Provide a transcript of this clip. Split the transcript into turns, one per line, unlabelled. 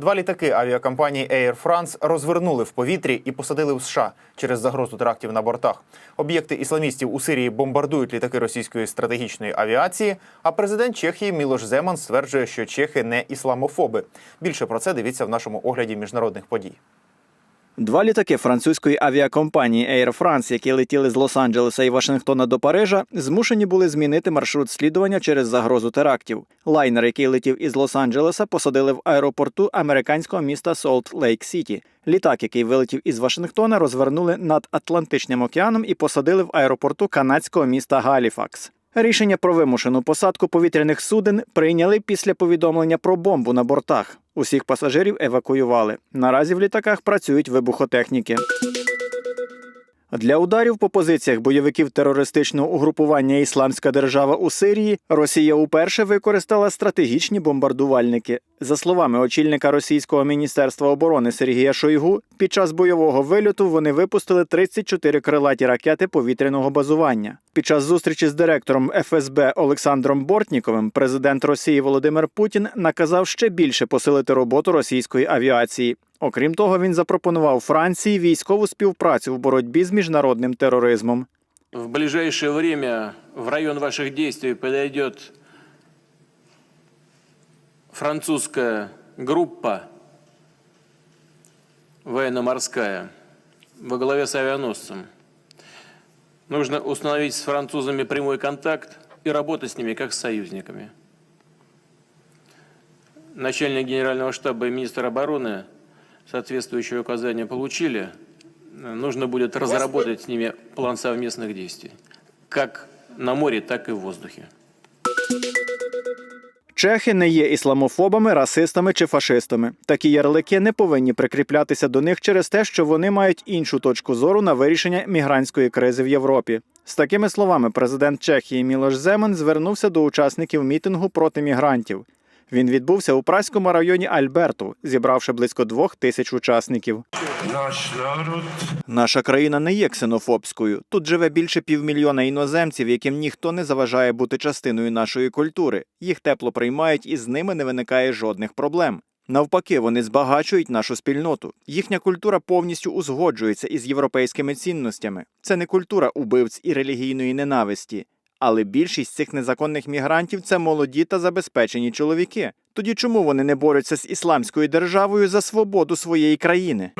Два літаки авіакомпанії Air France розвернули в повітрі і посадили в США через загрозу терактів на бортах. Об'єкти ісламістів у Сирії бомбардують літаки російської стратегічної авіації. А президент Чехії Мілош Земан стверджує, що чехи не ісламофоби. Більше про це дивіться в нашому огляді міжнародних подій.
Два літаки французької авіакомпанії Air France, які летіли з Лос-Анджелеса і Вашингтона до Парижа, змушені були змінити маршрут слідування через загрозу терактів. Лайнер, який летів із Лос-Анджелеса, посадили в аеропорту американського міста Солт Лейк Сіті. Літак, який вилетів із Вашингтона, розвернули над Атлантичним океаном і посадили в аеропорту канадського міста Галіфакс. Рішення про вимушену посадку повітряних суден прийняли після повідомлення про бомбу на бортах. Усіх пасажирів евакуювали. Наразі в літаках працюють вибухотехніки. Для ударів по позиціях бойовиків терористичного угрупування Ісламська держава у Сирії Росія уперше використала стратегічні бомбардувальники. За словами очільника російського міністерства оборони Сергія Шойгу, під час бойового вильоту вони випустили 34 крилаті ракети повітряного базування. Під час зустрічі з директором ФСБ Олександром Бортніковим президент Росії Володимир Путін наказав ще більше посилити роботу російської авіації. Окрім того, він запропонував Франції військову співпрацю в боротьбі з міжнародним тероризмом.
В ближайшее время в район ваших действий подойдет французская группа военно-морская во главе с авианосцем. Нужно установить с французами прямой контакт и работать с ними как с союзниками. Начальник генерального штаба и министр обороны соответствующие указания получили. Нужно будет разработать с ними план совместных действий. Как на море, так и в воздухе.
Чехи не є ісламофобами, расистами чи фашистами. Такі ярлики не повинні прикріплятися до них через те, що вони мають іншу точку зору на вирішення мігрантської кризи в Європі. З такими словами, президент Чехії Мілош Земан звернувся до учасників мітингу проти мігрантів. Він відбувся у праському районі Альберту, зібравши близько двох тисяч учасників.
Наш народ
Наша країна не є ксенофобською. Тут живе більше півмільйона іноземців, яким ніхто не заважає бути частиною нашої культури. Їх тепло приймають і з ними не виникає жодних проблем. Навпаки, вони збагачують нашу спільноту. Їхня культура повністю узгоджується із європейськими цінностями. Це не культура убивць і релігійної ненависті. Але більшість цих незаконних мігрантів це молоді та забезпечені чоловіки. Тоді чому вони не борються з ісламською державою за свободу своєї країни?